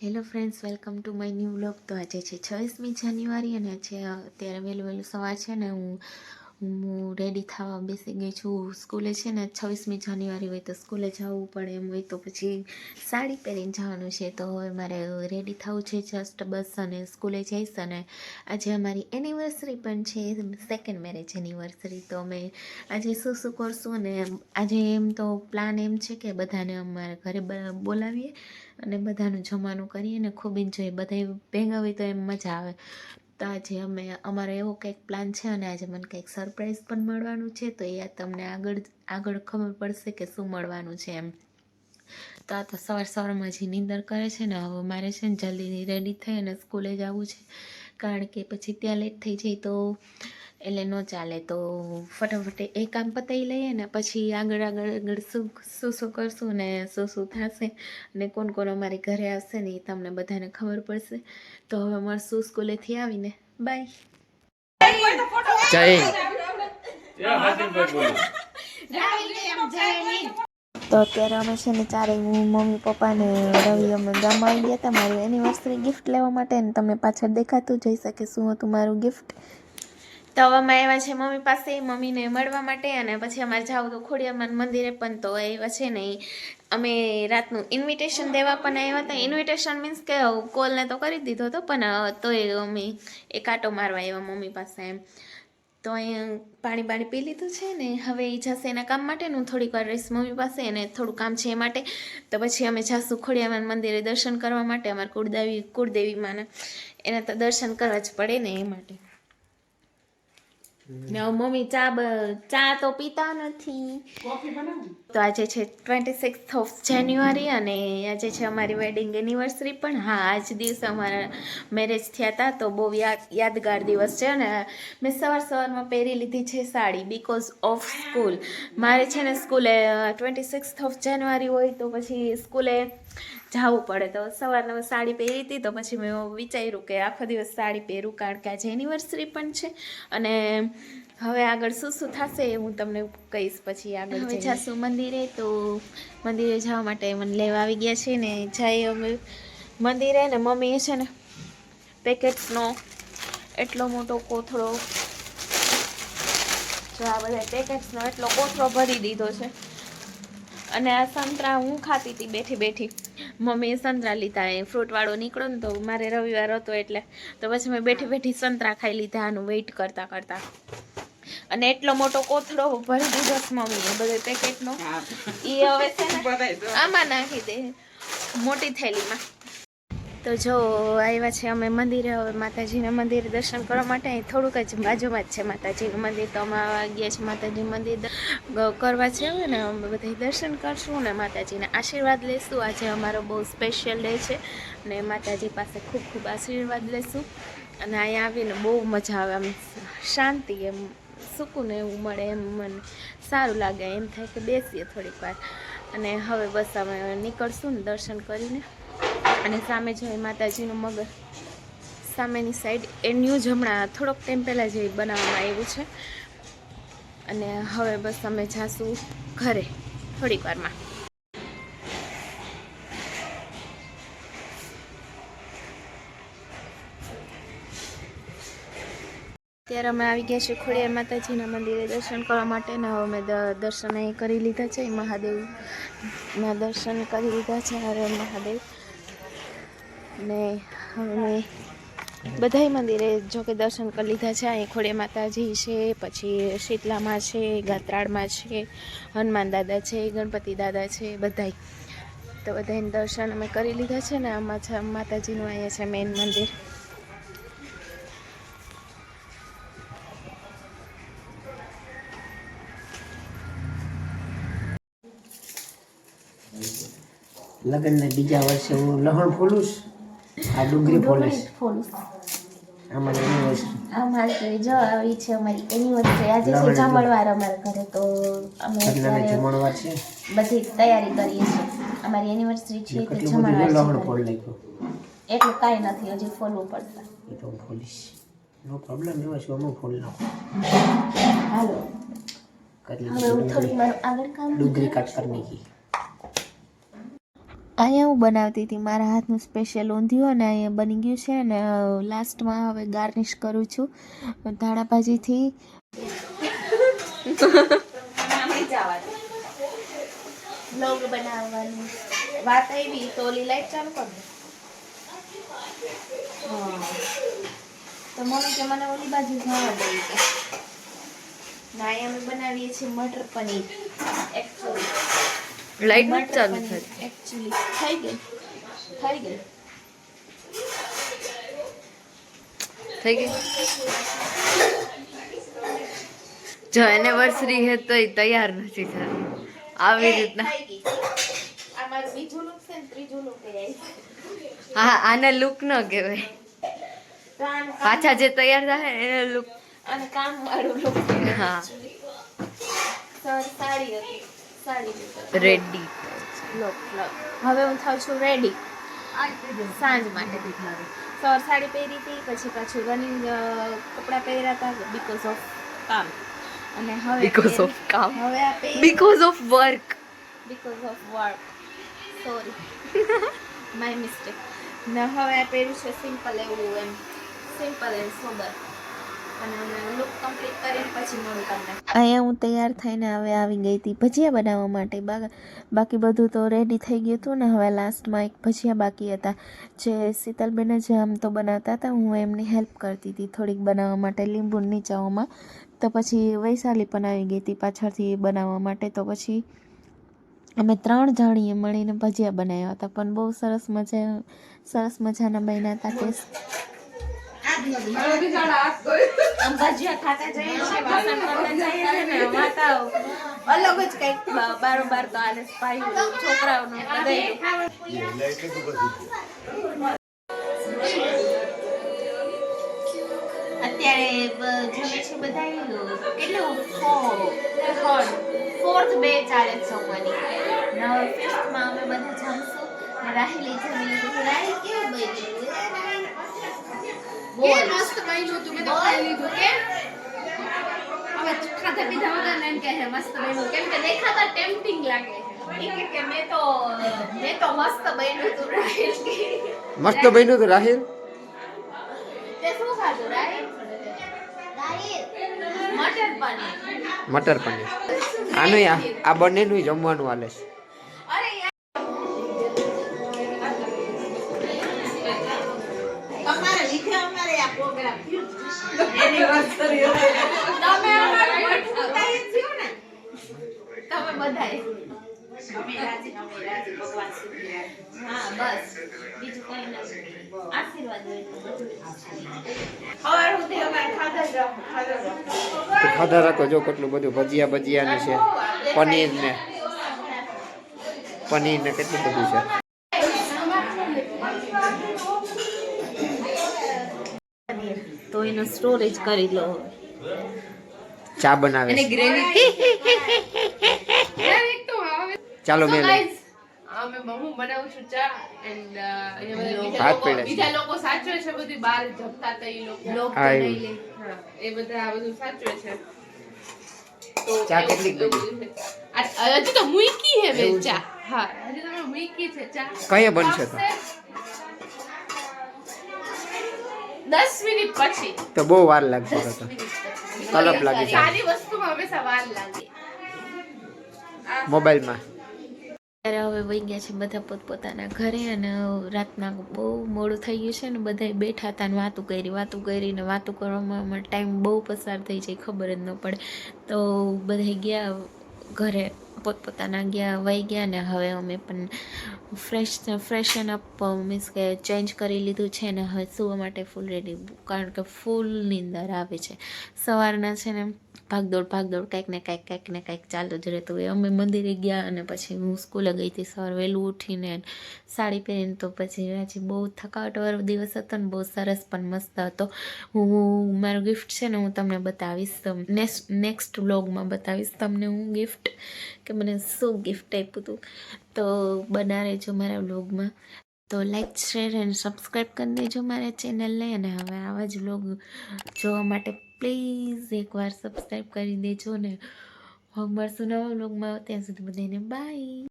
Hello friends welcome to my new vlog તો આજે છે છવ્વીસમી જાન્યુઆરી અને આજે અત્યારે વહેલું વહેલું સવાર છે ને હું હું રેડી થવા બેસી ગઈ છું. સ્કૂલે છે ને છવ્વીસમી જાન્યુઆરી હોય તો સ્કૂલે જવું પડે એમ હોય તો પછી સાડી પહેરીને જવાનું છે. તો હવે મારે રેડી થવું છે જસ્ટ બસ અને સ્કૂલે જઈશ અને આજે અમારી એનિવર્સરી પણ છે. સેકન્ડ મેરેજ એનિવર્સરી તો અમે આજે શું શું કરશું અને આજે એમ તો પ્લાન એમ છે કે બધાને અમારા ઘરે બોલાવીએ અને બધાનું જમવાનું કરીએ અને ખૂબ એન્જોય બધા ભેગા હોય તો એમ મજા આવે. તો આજે અમે, અમારો એવો કંઈક પ્લાન છે અને આજે મને કંઈક સરપ્રાઈઝ પણ મળવાનું છે, તો એ તમને આગળ આગળ ખબર પડશે કે શું મળવાનું છે એમ. તો આ તો સવાર સવારમાં જે નીંદર કરે છે ને, હવે મારે છે ને જલ્દી રેડી થઈ અને સ્કૂલે જવું છે. કારણ કે પછી ત્યાં લેટ થઈ જાય તો એટલે ન ચાલે તો ફટાફટ એ કામ પતાવી લઈએ ને પછી આગળ આગળ આગળ શું શું શું કરશું ને શું શું થશે અને કોણ કોણ અમારી ઘરે આવશે ને એ તમને બધાને ખબર પડશે. તો હવે મળશું સ્કૂલેથી આવીને. બાય જય તો અત્યારે અમે છે ને ચારે હું મમ્મી પપ્પાને રવિ અમે ગામમાં આવી ગયા હતા. મારું એનિવર્સરી ગિફ્ટ લેવા માટે ને તમે પાછળ દેખાતું જઈ શકે શું હતું મારું ગિફ્ટ તો અમે આવ્યા છે મમ્મી પાસે, મમ્મીને મળવા માટે અને પછી અમારે જાવું તો ખોડિયામાન મંદિરે પણ તો આવ્યા છે ને અમે રાતનું ઇન્વિટેશન દેવા પણ આવ્યા હતા. ઇન્વિટેશન મીન્સ કે કોલને તો કરી દીધો હતો, પણ તો તોય અમે એ કાંટો મારવા આવ્યા મમ્મી પાસે એમ. તો અહીંયા પાણી બાણી પી લીધું છે ને, હવે એ જશે એના કામ માટે હું થોડીક વાર રહીશ મમ્મી પાસે અને થોડું કામ છે એ માટે. તો પછી અમે જાશું ખોડિયામાન મંદિરે દર્શન કરવા માટે અમારે કુળદેવી કુળદેવી માના એના તો દર્શન કરવા જ પડે ને એ માટે. ને મમ્મી ચા ચા તો પીતા નથી. તો આજે છે ટ્વેન્ટી સિક્સ ઓફ જાન્યુઆરી અને આજે છે અમારી વેડિંગ એનિવર્સરી પણ. હા આજ દિવસે અમારા મેરેજ થયા હતા તો બહુ યાદગાર દિવસ છે અને મેં સવાર સવારમાં પહેરી લીધી છે સાડી બીકોઝ ઓફ સ્કૂલ મારે છે ને સ્કૂલે ટ્વેન્ટી સિક્સ ઓફ જાન્યુઆરી હોય તો પછી સ્કૂલે જવું પડે. તો સવારના સાડી પહેરી હતી તો પછી મેં વિચાર્યું કે આખો દિવસ સાડી પહેરું કારણ કે આજે એનિવર્સરી પણ છે. અને હવે આગળ શું શું થશે એ હું તમને કહીશ પછી આગળ હવે જાશું મંદિરે તો મંદિરે જવા માટે મને લેવા આવી ગયા છે ને જઈએ અમે. મંદિરે ને મમ્મીએ છે ને પેકેટ્સનો એટલો મોટો કોથળો. જો આ બધા પેકેટ્સનો એટલો કોથળો ભરી દીધો છે. અને આ સંતરા હું ખાતી હતી બેઠી બેઠી. મમ્મીએ સંતરા લીધા એ ફ્રૂટવાળો નીકળો ને તો મારે રવિવાર હતો એટલે. તો પછી મેં બેઠી બેઠી સંતરા ખાઈ લીધા આનું વેઇટ કરતાં કરતાં. અને એટલો મોટો કોથળો ભરી દીધો મમ્મીએ બધો પેકેટનો એ હવે છે ને આમાં નાખી દે. મોટી થેલીમાં. તો જો આવ્યા છે અમે મંદિરે. હવે માતાજીના મંદિરે દર્શન કરવા માટે અહીં થોડુંક જ બાજુમાં જ છે માતાજીનું મંદિર. તો અમે ગયા છે માતાજી મંદિર કરવા છે ને. અમે બધા દર્શન કરશું ને માતાજીના આશીર્વાદ લેશું. આજે અમારો બહુ સ્પેશિયલ ડે છે ને માતાજી પાસે ખૂબ ખૂબ આશીર્વાદ લેશું. અને અહીંયા આવીને બહુ મજા આવે આમ શાંતિ એમ. સુકૂન એવું મળે એમ મને સારું લાગે એમ થાય કે બેસીએ થોડીક વાર. અને હવે બસ અમે નીકળશું ને દર્શન કરીને. અને સામે જોઈએ માતાજીનું મગર, સામેની સાઈડ એ ન્યૂ જ હમણાં થોડોક ટાઈમ પહેલાં જે બનાવવામાં આવ્યું છે. અને હવે બસ અમે જાશું ઘરે થોડીક વારમાં. ત્યારે અમે આવી ગયા છીએ ખોડિયાર માતાજીના મંદિરે દર્શન કરવા માટે ને હવે અમે દર્શન અહીં કરી લીધા છે મહાદેવના દર્શન કરી લીધા છે, હરે મહાદેવ. ને હવે બધાય મંદિરે જો કે દર્શન કરી લીધા છે, અહીં ખોડે માતાજી છે, પછી શીતલામાં છે, ગાત્રાળમાં છે, હનુમાન દાદા છે, ગણપતિ દાદા છે, બધાય. તો બધાને દર્શન અમે કરી લીધા છે ને છે માતાજીનું અહીંયા છે મેઇન મંદિર. લગ્નના બીજા વર્ષે હું લહણ ફોલું આ ડુંગળી ફોલીશ આમાં યુનિવર્સિટી અમારે જો આવી છે અમારી એનિવર્સરી આજે છે જમણવાર અમારા ઘરે તો અમે જમણવાર છે બધી તૈયારી કરીએ છીએ. અમારી એનિવર્સરી છે તો જમણવાર લહણ ફોલ નાખ્યું. એટલું કાંઈ નથી હજી ફોલવું પડશે. એ તો હું ફોલીશ નો પ્રોબ્લેમ એમાં શું અમુક ફોલ નાખું. હાલો. કરી હવે હું આગળ કામ ડુંગળી કટ કરી નાખી. અહીંયા હું બનાવતી હતી. મારા હાથનું સ્પેશિયલ ઊંધિયું અને અહીંયા બની ગયું છે અને લાસ્ટમાં હવે ગાર્નિશ કરું છું. ધાણા ભાજીથી બ્લોગ વાત આવી, તો તો મમ્મી કે મને ઓલી બાજુ જવા દે. કે અમે બનાવીએ છીએ મટર પનીર. એકચ્યુઅલી લાઈટ નથી ચાલુ થઈ એકચ્યુઅલી થઈ ગઈ થઈ ગઈ થઈ ગઈ જો એનિવર્સરી હે તો તૈયાર નથી થતી. આવી રીતના. હા આને લુક ન કહેવાય. પાછા જે તૈયાર થાય એને લુક અને કામ વાળું લુક હા. સર હતી. રેડી હવે હું થાઉં છું રેડી સાંજ માટે. સર સાડી પહેરી હતી પછી પાછું રનિંગ કપડાં પહેર્યા હતા બીકોઝ ઓફ કામ. અને હવે બીકોઝ ઓફ કામ. હવે આ because of work because of work sorry my mistake ને હવે આ પહેર્યું છે સિમ્પલ એવું એમ. સિમ્પલ એન્ડ સોબર અહીંયા હું તૈયાર થઈને હવે આવી ગઈ હતી ભજીયા બનાવવા માટે. બાકી બધું તો રેડી થઈ ગયું હતું ને હવે લાસ્ટમાં એક ભજીયા બાકી હતા. જે શીતલબેન જ આમ તો બનાવતા હતા, હું એમની હેલ્પ કરતી હતી થોડીક બનાવવા માટે લીંબુ નીચાઓમાં. તો પછી વૈશાલી પણ આવી ગઈ હતી પાછળથી બનાવવા માટે. તો પછી અમે ત્રણ જણીએ મળીને ભજીયા બનાવ્યા હતા. પણ બહુ સરસ મજા, સરસ મજાના બન્યા હતા. ટેસ્ટ અલગ જ કંઈક. બારોબાર તો આને પાયું છોકરાઓને અત્યારે જમે છે બધા કેટલું? ફોર્થ બે ચાલે છે સોમવાની ને ફિફ્થમાં અમે બધા જમશું. ને રાહિલે જમી લીધું. કેવું બન્યું? બોલ મસ્ત બન્યું તું મેં તો ખાઈ લીધું કે હવે ખાધા પીધા વગર એમ કહે મસ્ત બન્યું કેમ કે દેખાતા ટેમ્પટિંગ લાગે છે મેં તો મેં તો મસ્ત બન્યું તું રાહિલ મસ્ત બન્યું હતું રાહિલ તે શું ખાધું રાહિલ મટર પનીર મટર પનીર આનું આ આ બંનેનું જમવાનું હાલે છે તમે અમારે મઠું બધાએ થયું ને. તમે બધાએ હા બસ. બીજું કઈ નથી. આશીર્વાદ હોય તો બધું સવાર સુધી અમારે ખાધા જ રહો ખાધા જ ખાધા રાખો જો કેટલું બધું ભજીયા ભજીયા ને છે. પનીર ને પનીર ને કેટલું બધું છે. તો એનો સ્ટોરેજ કરી લો. ચા બનાવે અને ગ્રેવી તો ચાલો મેં અમે બનાવું છું ચા એન્ડ હાથ બીજા લોકો સાચવે છે બધું બહાર જમતા હતા એ લોકો. લોક તો લે. એ બધા આ બધું સાચવે છે. તો ચા હજી તો મૂકી હે. ચા. હા હજી તમે મૂકી છે ચા. કઈ બનશે તો? દસ મિનિટ પછી. તો બહુ વાર લાગશે તો કલપ લાગી જાય. સારી વસ્તુમાં હંમેશા વાર લાગે. મોબાઈલમાં. ત્યારે હવે વહી ગયા છે બધા પોતપોતાના ઘરે અને રાતના બહુ મોડું થઈ ગયું છે ને બધા બેઠા હતા ને વાતું કરી વાતું કરીને વાતું કરવામાં ટાઈમ બહુ પસાર થઈ જાય ખબર જ ન પડે. તો બધા ગયા ઘરે. પોતપોતાના ગયા, વહી ગયા ને હવે અમે પણ ફ્રેશ ફ્રેશન અપ મીન્સ કે ચેન્જ કરી લીધું છે ને હવે સુવા માટે ફૂલ રેડી કારણ કે ફૂલ નીંદર આવે છે. સવારના છે ને ભાગદોડ ભાગદોડ, કંઈક ને કંઈક કંઈક ને કંઈક ચાલુ જ રહેતું હોય. અમે મંદિરે ગયા અને પછી હું સ્કૂલે ગઈ હતી સવાર વહેલું ઉઠીને સાડી પહેરીને તો પછી આજે બહુ થકાવટવાળો દિવસ હતો ને બહુ સરસ પણ મસ્ત હતો. હું મારું ગિફ્ટ છે ને હું તમને બતાવીશ. નેક્સ્ટ નેક્સ્ટ વ્લોગમાં બતાવીશ. તમને હું ગિફ્ટ કે મને શું ગિફ્ટ આપ્યું હતું તો બના રહેજો મારા વ્લોગમાં તો લાઈક શેર એન્ડ સબસ્ક્રાઈબ કરી દેજો મારા ચેનલને અને હવે આવા જ વ્લોગ જોવા માટે પ્લીઝ એકવાર સબસ્ક્રાઈબ કરી દેજો ને મળશું નવા બ્લોગમાં ત્યાં સુધી બધાને બાય